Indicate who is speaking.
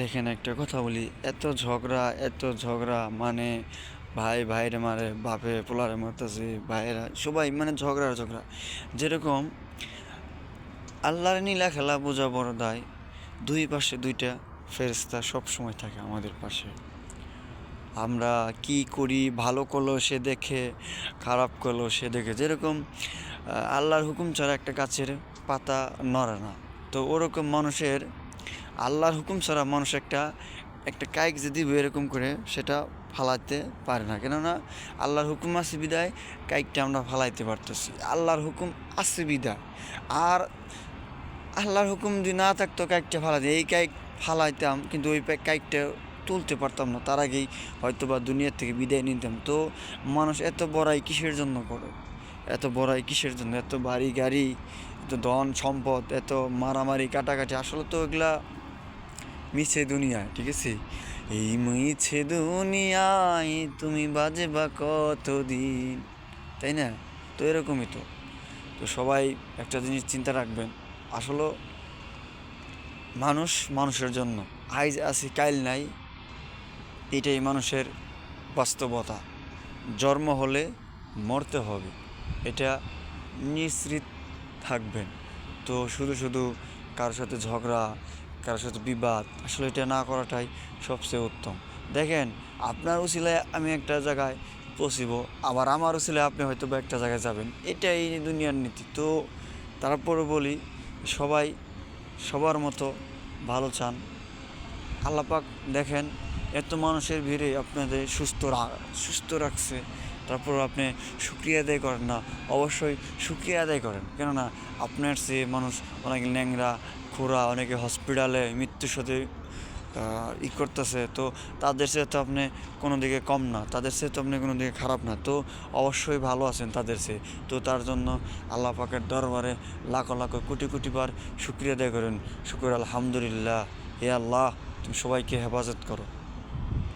Speaker 1: দেখেন একটা কথা বলি। এত ঝগড়া এত ঝগড়া মানে ভাই, ভাইরে মারে, বাপে, পোলারে মারতেছে, ভাইয়েরা, সবাই মানে ঝগড়া আর ঝগড়া। যেরকম আল্লাহর নীলা খেলা বোঝা বড় দায়। দুই পাশে দুইটা ফেরেস্তা সব সময় থাকে আমাদের পাশে। আমরা কি করি, ভালো করল, সে দেখে, খারাপ করল, সে দেখে। যেরকম আল্লাহর হুকুম ছাড়া একটা গাছের পাতা নড়ে না। তো ওরকম মানুষের আল্লাহর হুকুম ছাড়া মানুষ একটা একটা কাইক যদি এরকম করে, সেটা ফালাইতে পারে না। কেননা আল্লাহর হুকুম আছে বিদায় কাইকটা আমরা ফালাইতে পারতেছি। আল্লাহর হুকুম আছে বিদায়। আর আল্লাহর হুকুম যদি না থাকতো কাইকটা ফালাইতে। এই কাইক ফালাইতাম, কিন্তু ওই কাইকটা তুলতে পারতাম না। তার আগেই হয়তো বা দুনিয়ার থেকে বিদায় নিতাম। তো মানুষ এত বড়াই কিসের জন্য করে? এত বড়াই কিসের জন্য? এত বাড়ি গাড়ি ধন সম্পদ, এত মারামারি, কাটাকাটি, আসলে তো এগুলা মিছে দুনিয়ায়, ঠিক আছে? এই মিছে দুনিয়ায় তুমি বাজে বা কতদিন? তাই না? তো এরকমই তো। তো সবাই একটা জিনিস চিন্তা রাখবেন, আসলে মানুষ মানুষের জন্য। আইজ আছে কাইল নাই, এটাই মানুষের বাস্তবতা। জন্ম হলে মরতে হবে, এটা নিশ্চিত থাকবেন। তো শুধু শুধু কারোর সাথে ঝগড়া, কারোর সাথে বিবাদ, আসলে এটা না করাটাই সবচেয়ে উত্তম। দেখেন, আপনার উচিলায় আমি একটা জায়গায় পৌঁছিব, আবার আমার উচিলায় আপনি হয়তো বা একটা জায়গায় যাবেন। এটাই দুনিয়ার নীতি। তো তারপরে বলি, সবাই সবার মতো ভালো চান। আল্লাপাক দেখেন, এত মানুষের ভিড়ে আপনাদের সুস্থ সুস্থ রাখছে। তারপর আপনি শুক্রিয়া আদায় করেন না, অবশ্যই শুক্রিয়া আদায় করেন। কেননা আপনার সে মানুষ অনেক ন্যাংরা খোরা অনেকে হসপিটালে মৃত্যুর সাথে ই করতেছে, তো তাদের সে তো আপনি কোনো দিকে কম না, তাদের সে তো আপনি কোনো দিকে খারাপ না, তো অবশ্যই ভালো আছেন তাদের সে তো তার জন্য আল্লাহ পাকের দরবারে লাখো লাখো কোটি কোটি বার শুক্রিয়া আদায় করেন। শুক্র আলহামদুলিল্লাহ। হে আল্লাহ, তুমি সবাইকে হেফাজত করো।